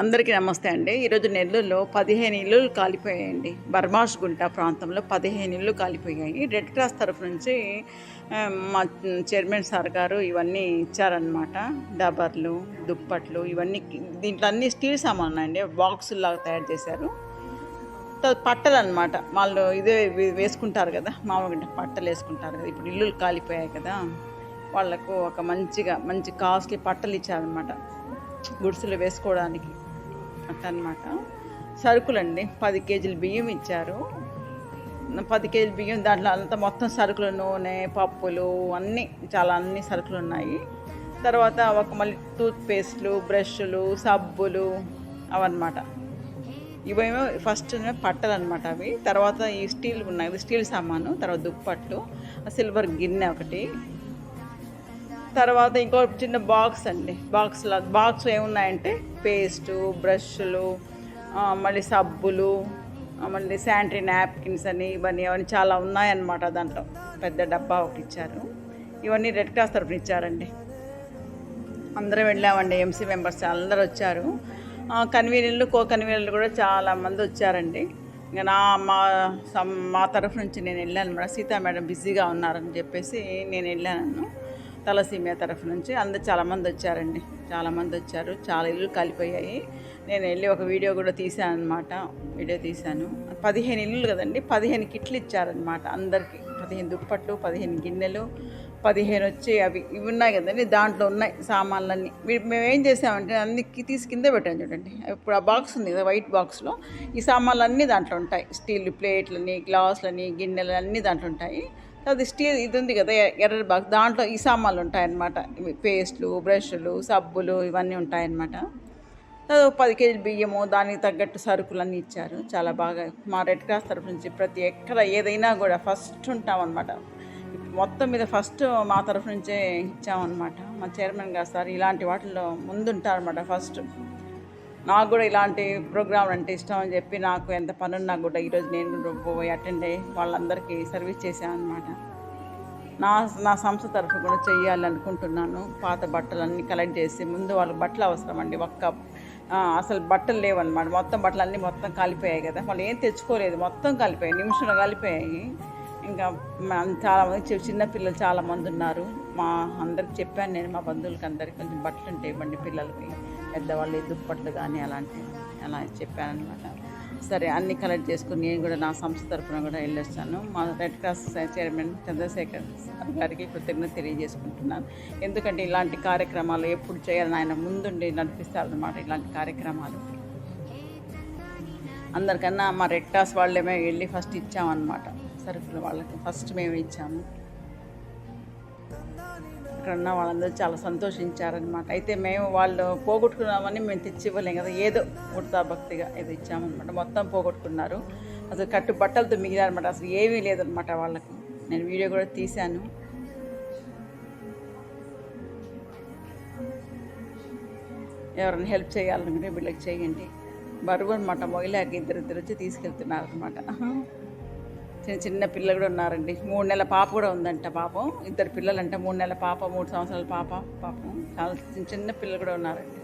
అందరికీ నమస్తే అండి. ఈరోజు నెల్లూరులో పదిహేను ఇల్లులు కాలిపోయాయండి. బర్మాష్ గుంట ప్రాంతంలో పదిహేను ఇల్లు కాలిపోయాయి. రెడ్ క్రాస్ తరఫు నుంచి మా చైర్మన్ సార్ గారు ఇవన్నీ ఇచ్చారనమాట డబర్లు దుప్పట్లు ఇవన్నీ దీంట్లో అన్ని స్టీల్ సామాన్లు అండి. బాక్సుల్లాగా తయారు చేశారు. తర్వాత పట్టలు అనమాట వాళ్ళు ఇదే వేసుకుంటారు కదా మామూలుగా పట్టలు వేసుకుంటారు కదా. ఇప్పుడు ఇల్లులు కాలిపోయాయి కదా. వాళ్ళకు ఒక మంచిగా మంచి కాస్ట్లీ పట్టలు ఇచ్చారనమాట గుడిసెలు వేసుకోవడానికి. అట్లనమాట సరుకులండి పది కేజీలు బియ్యం ఇచ్చారు. పది కేజీలు బియ్యం దాంట్లో అంతా మొత్తం సరుకులు నూనె పప్పులు అన్నీ చాలా అన్ని సరుకులు ఉన్నాయి తర్వాత ఒక మళ్ళీ టూత్ పేస్ట్లు బ్రష్లు సబ్బులు అవన్నమాట. ఇవేమో ఫస్ట్ పట్టలు అనమాట అవి. తర్వాత ఈ స్టీల్ ఉన్నాయి స్టీల్ సామాను తర్వాత దుప్పట్లు సిల్వర్ గిన్నె ఒకటి తర్వాత ఇంకో చిన్న బాక్స్ అండి. బాక్స్లో బాక్స్ ఏమున్నాయంటే పేస్టు బ్రష్లు మళ్ళీ సబ్బులు మళ్ళీ శానిటరీ నాప్కిన్స్ అని ఇవన్నీ అవన్నీ చాలా ఉన్నాయన్నమాట దాంట్లో. పెద్ద డబ్బా ఒకటి ఇచ్చారు. ఇవన్నీ రెడ్ క్రాస్ తరఫున ఇచ్చారండి. అందరం వెళ్ళామండి ఎంసీ మెంబర్స్ అందరూ వచ్చారు. కన్వీనర్లు కో కన్వీనర్లు కూడా చాలా మంది వచ్చారండి. ఇంకా నా మా మా తరఫు నుంచి నేను వెళ్ళాను. మేడం సీతా మేడం బిజీగా ఉన్నారని చెప్పేసి నేను వెళ్ళాను. తలసీమియా తరఫు నుంచి అందరు చాలామంది వచ్చారండి. చాలామంది వచ్చారు. చాలా ఇల్లు కలిపోయాయి. నేను వెళ్ళి ఒక వీడియో కూడా తీశాను అనమాట వీడియో తీశాను. పదిహేను ఇల్లులు కదండి. పదిహేను కిట్లు ఇచ్చారనమాట అందరికీ. పదిహేను దుప్పట్లు పదిహేను గిన్నెలు పదిహేను వచ్చి అవి ఇవి ఉన్నాయి కదండి. దాంట్లో ఉన్నాయి సామాన్లన్నీ. మేము ఏం చేసామంటే అన్ని తీసి కింద పెట్టాను చూడండి. ఇప్పుడు ఆ బాక్స్ ఉంది కదా వైట్ బాక్స్లో. ఈ సామాన్లు అన్నీ దాంట్లో ఉంటాయి. స్టీల్ ప్లేట్లని గ్లాసులని గిన్నెలు అన్నీ దాంట్లో ఉంటాయి. అది స్టీల్ ఇది ఉంది కదా ఎర్ర బాక్స్ దాంట్లో ఈ సామాన్లు ఉంటాయన్నమాట. పేస్ట్లు బ్రష్లు సబ్బులు ఇవన్నీ ఉంటాయన్నమాట. తర్వాత పది కేజీలు బియ్యము దానికి తగ్గట్టు సరుకులు అన్నీ ఇచ్చారు. చాలా బాగా మా రెడ్ క్రాస్ తరఫు నుంచి ప్రతి ఎక్కడ ఏదైనా కూడా ఫస్ట్ ఉంటామన్నమాట. మొత్తం మీద ఫస్ట్ మా తరఫు నుంచే ఇచ్చామన్నమాట. మా చైర్మన్ గారు సార్ ఇలాంటి వాటిల్లో ముందుంటారన్నమాట ఫస్ట్. నాకు కూడా ఇలాంటి ప్రోగ్రాంలు అంటే ఇష్టం అని చెప్పి నాకు ఎంత పనున్నా కూడా ఈరోజు నేను పోయి అటెండ్ అయ్యి వాళ్ళందరికీ సర్వీస్ చేశాను అనమాట నా నా సంస్థ తరఫు కూడా చెయ్యాలి అనుకుంటున్నాను. పాత బట్టలన్నీ కలెక్ట్ చేసి ముందు వాళ్ళకి బట్టలు అవసరం అండి. ఒక్క అసలు బట్టలు లేవన్నమాట. మొత్తం బట్టలు అన్నీ మొత్తం కాలిపోయాయి కదా. వాళ్ళు ఏం తెచ్చుకోలేదు. మొత్తం కాలిపోయాయి. నిమిషంలో కాలిపోయాయి. ఇంకా చాలామంది చాలా మంది చి- చిన్న పిల్లలు ఉన్నారు. మా అందరికి చెప్పాను నేను మా బంధువులకి అందరికి కొంచెం బట్టలు ఉంటాయి ఇవ్వండి పిల్లలకి. పెద్దవాళ్ళు దుప్పట్లు కానీ అలాంటివి అలా చెప్పాను అనమాట సరే అన్ని కలెక్ట్ చేసుకుని నేను కూడా నా సంస్థ తరఫున కూడా వెళ్ళొచ్చాను. మా red cross chairman Chandrashekhar sir గారికి కృతజ్ఞత తెలియజేసుకుంటున్నాను. ఎందుకంటే ఇలాంటి కార్యక్రమాలు ఎప్పుడు చేయాలని ఆయన ముందుండి నడిపిస్తారనమాట ఇలాంటి కార్యక్రమాలు. అందరికన్నా మా రెడ్ క్రాస్ వాళ్ళేమే వెళ్ళి ఫస్ట్ ఇచ్చామన్నమాట. సరుకులు వాళ్ళకి ఫస్ట్ మేము ఇచ్చాము. ఇక్కడ ఉన్న వాళ్ళందరూ చాలా సంతోషించారనమాట అయితే మేము వాళ్ళు పోగొట్టుకున్నామని మేము తెచ్చి ఇవ్వలేం కదా ఏదో ఉడతా భక్తిగా ఏదో ఇచ్చామన్నమాట. మొత్తం పోగొట్టుకున్నారు. అసలు కట్టు బట్టలతో మిగిలారనమాట అసలు ఏమీ లేదనమాట వాళ్ళకు. నేను వీడియో కూడా తీశాను. ఎవరైనా హెల్ప్ చేయాలనుకుంటే వీళ్ళకి చేయండి. బరువు అనమాట మొయిలాకి ఇద్దరు ఇద్దరు వచ్చి తీసుకెళ్తున్నారు అనమాట చిన్న చిన్న పిల్లలు కూడా ఉన్నారండి. మూడు నెలల పాప కూడా ఉందంట పాపం. ఇద్దరు పిల్లలంట మూడు నెలల పాప మూడు సంవత్సరాల పాప పాపం. చాలా చిన్న చిన్న పిల్లలు కూడా ఉన్నారండి.